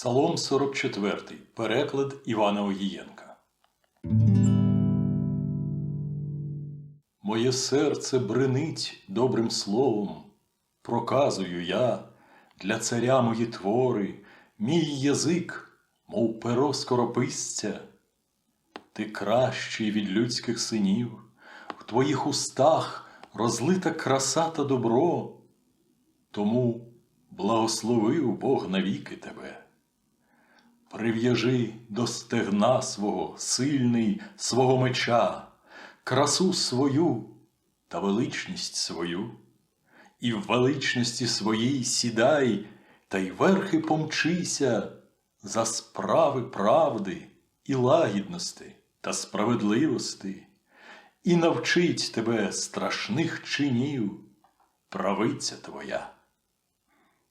Псалом 44. Переклад Івана Огієнка. Моє серце бренить добрим словом, проказую я для царя мої твори, мій язик, мов перо скорописця. Ти кращий від людських синів, в твоїх устах розлита краса та добро, тому благословив Бог навіки тебе. Прив'яжи до стегна свого сильний свого меча, красу свою та величність свою, і в величності своїй сідай, та й верхи помчися за справи правди і лагідності та справедливості, і навчить тебе страшних чинів правиця твоя.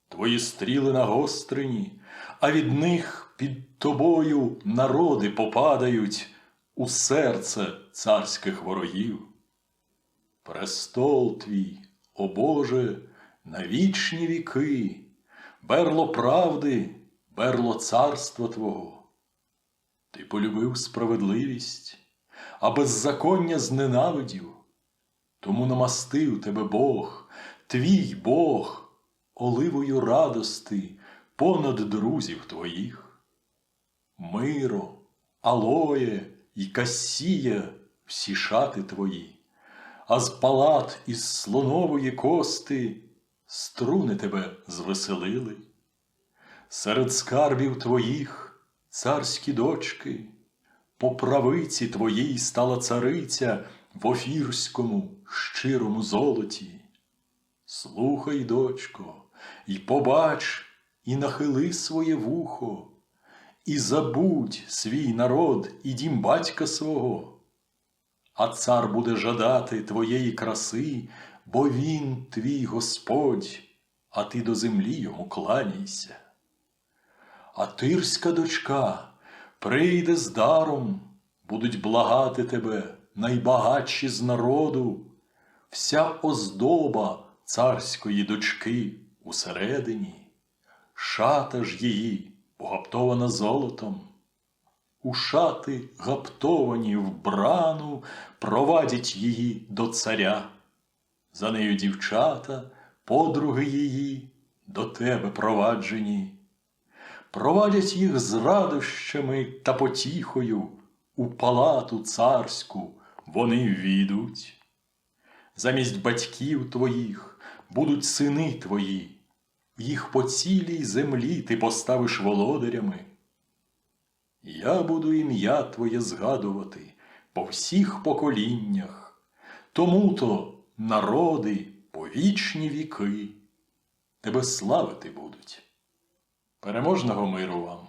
Твої стріли нагострені, а від них під тобою народи попадають у серце царських ворогів. Престол твій, о Боже, на вічні віки, берло правди, берло царства Твого. Ти полюбив справедливість, а беззаконня зненавидів, тому намастив тебе Бог, твій Бог, оливою радости понад друзів твоїх. Миро, алоє й кассія всі шати твої, а з палат із слонової кости струни тебе звеселили. Серед скарбів твоїх царські дочки, по правиці твоїй стала цариця в офірському щирому золоті. Слухай, дочко, і побач, і нахили своє вухо, і забудь свій народ і дім батька свого. А цар буде жадати твоєї краси, бо він твій Господь, а ти до землі йому кланяйся. А тирська дочка прийде з даром, будуть благати тебе найбагатші з народу, вся оздоба царської дочки усередині, шата ж її погаптована золотом. У шати гаптовані вбрану провадять її до царя. За нею дівчата, подруги її, до тебе проваджені. Провадять їх з радощами та потіхою у палату царську вони ввійдуть. Замість батьків твоїх будуть сини твої, їх по цілій землі ти поставиш володарями. Я буду ім'я Твоє згадувати по всіх поколіннях, тому-то народи по вічні віки тебе славити будуть. Переможного миру вам!